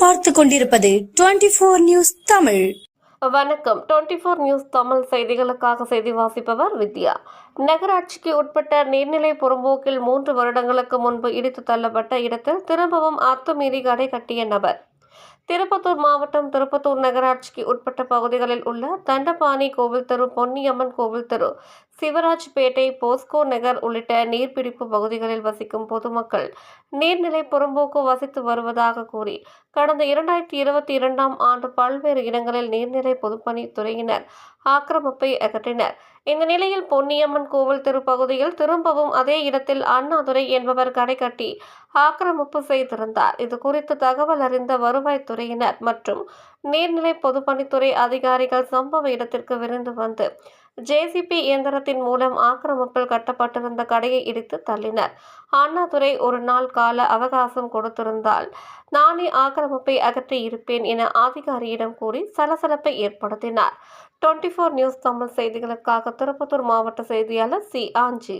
பார்த்து கொண்டிருப்பது twenty four news Tamil. வணக்கம். டுவெண்ட்டி ஃபோர் நியூஸ் தமிழ் செய்திகளுக்காக செய்தி வாசிப்பவர் வித்யா. நகராட்சிக்கு உட்பட்ட நீர்நிலை புறம்போக்கில் மூன்று வருடங்களுக்கு முன்பு இடித்து தள்ளப்பட்ட இடத்தில் திரும்பவும் அத்துமீறி கடை கட்டிய நபர். திருப்பத்தூர் மாவட்டம் திருப்பத்தூர் நகராட்சிக்கு உட்பட்ட பகுதிகளில் உள்ள தண்டபாணி கோவில் தெரு பொன்னியம்மன் கோவில் தெரு சிவராஜ்பேட்டை போஸ்கோ நகர் உள்ளிட்ட நீர்பிடிப்பு பகுதிகளில் வசிக்கும் பொதுமக்கள் நீர்நிலை புறம்போக்கு வசித்து வருவதாக கூறி கடந்த இரண்டாயிரத்தி இருபத்தி இரண்டாம் ஆண்டு பல்வேறு இடங்களில் நீர்நிலை பொதுப்பணித்துறையினர் ஆக்கிரமிப்பை அகற்றினர். இந்த நிலையில் பொன்னியம்மன் கோவில் திருப்பகுதியில் திரும்பவும் அதே இடத்தில் அண்ணாதுரை என்பவர் கடை கட்டி ஆக்கிரமிப்பு செய்திருந்தார். இது குறித்து தகவல் அறிந்த வருவாய்த்துறையினர் மற்றும் நீர்நிலை பொதுப்பணித்துறை அதிகாரிகள் சம்பவ இடத்திற்கு விருந்து வந்து ஜேசிபி இயந்திரத்தின் மூலம் ஆக்கிரமிப்பில் கட்டப்பட்டிருந்த கடையை இடித்து தள்ளினர். அண்ணாதுரை ஒரு நாள் கால அவகாசம் கொடுத்திருந்தால் நானே ஆக்கிரமிப்பை அகற்றி இருப்பேன் என அதிகாரியிடம் கூறி சலசலப்பை ஏற்படுத்தினார். டுவெண்ட்டி ஃபோர் நியூஸ் தமிழ் செய்திகளுக்காக திருப்பத்தூர் மாவட்ட செய்தியாளர் சி. ஆஞ்சி.